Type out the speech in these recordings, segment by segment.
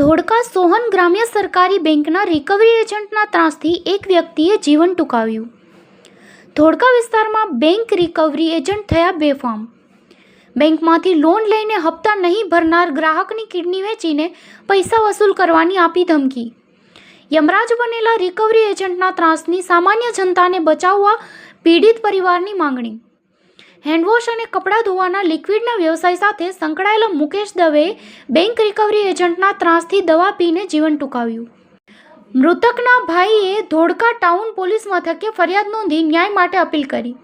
ધોળકા સોહન ગ્રામ્ય સરકારી બેંકના રિકવરી એજન્ટના ત્રાસથી એક વ્યક્તિએ જીવન ટૂંકાવ્યું. ધોળકા વિસ્તારમાં બેંક રિકવરી એજન્ટ થયા બેફામ. બેંકમાંથી લોન લઈને હપ્તા નહીં ભરનાર ગ્રાહકની કિડની વેચીને પૈસા વસૂલ કરવાની આપી ધમકી. યમરાજ બનેલા રિકવરી એજન્ટના ત્રાસની સામાન્ય જનતાને બચાવવા પીડિત પરિવારની માંગણી. હેન્ડવોશ અને કપડાં ધોવાના લિક્વિડના વ્યવસાય સાથે સંકળાયેલા મુકેશ દવેએ બેંક રિકવરી એજન્ટના ત્રાસથી દવા પીને જીવન ટૂંકાવ્યું. મૃતકના ભાઈએ ધોળકા ટાઉન પોલીસ મથકે ફરિયાદ નોંધી ન્યાય માટે અપીલ કરી.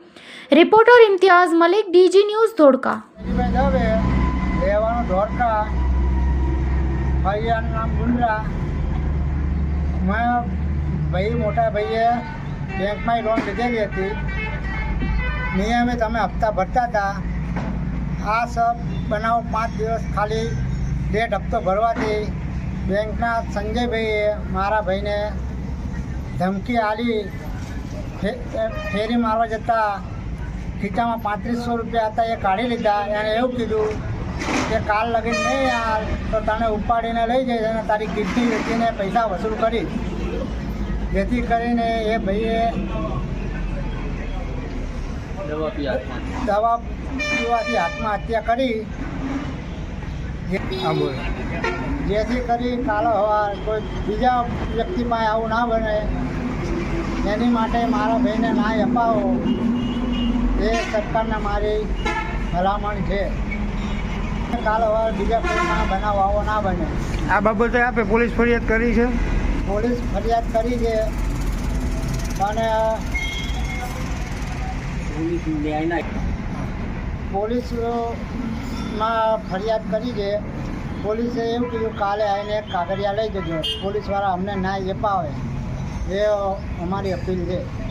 Reporter Imtiyaz Malik, DG news Dholka. Dave Dholka ભાઈ, મોટા ભાઈએ બેંકમાં લોન લીધેલી હતી. નિયમિત અમે હપ્તા ભરતા હતા. આ સબ બનાવ પાંચ દિવસ ખાલી ડેટ હપ્તો ભરવાથી બેંકના સંજયભાઈએ મારા ભાઈને ધમકી આલી ફેરી મારવા જતાં ખીચામાં પાંત્રીસો રૂપિયા હતા એ કાઢી લીધા. એણે એવું કીધું કે, કાલ લગીન નહીં યાર, તો તને ઉપાડીને લઈ જઈશ અને તારી કિડની વેચીને પૈસા વસૂલ કરીશ. જેથી કરીને એ ભાઈએ દવા પીવાથી આત્મહત્યા કરી. જેથી કરી કાલો હવા કોઈ બીજા વ્યક્તિ પાસે આવું ના બને. એની માટે મારા ભાઈને ના અપાવો. એ સરકારને મારી ભલામણ છે. કાલો હવા બીજા કોઈના બનાવ આવો ના બને. આ બાબતે આપે પોલીસ ફરિયાદ કરી છે? પોલીસ ફરિયાદ કરી છે. અને પોલીસમાં ફરિયાદ કરી છે. પોલીસે એવું કીધું, કાલે આવીને કાગળિયા લઈ જજો. પોલીસવાળા અમને ના અપાવે. એ અમારી અપીલ છે.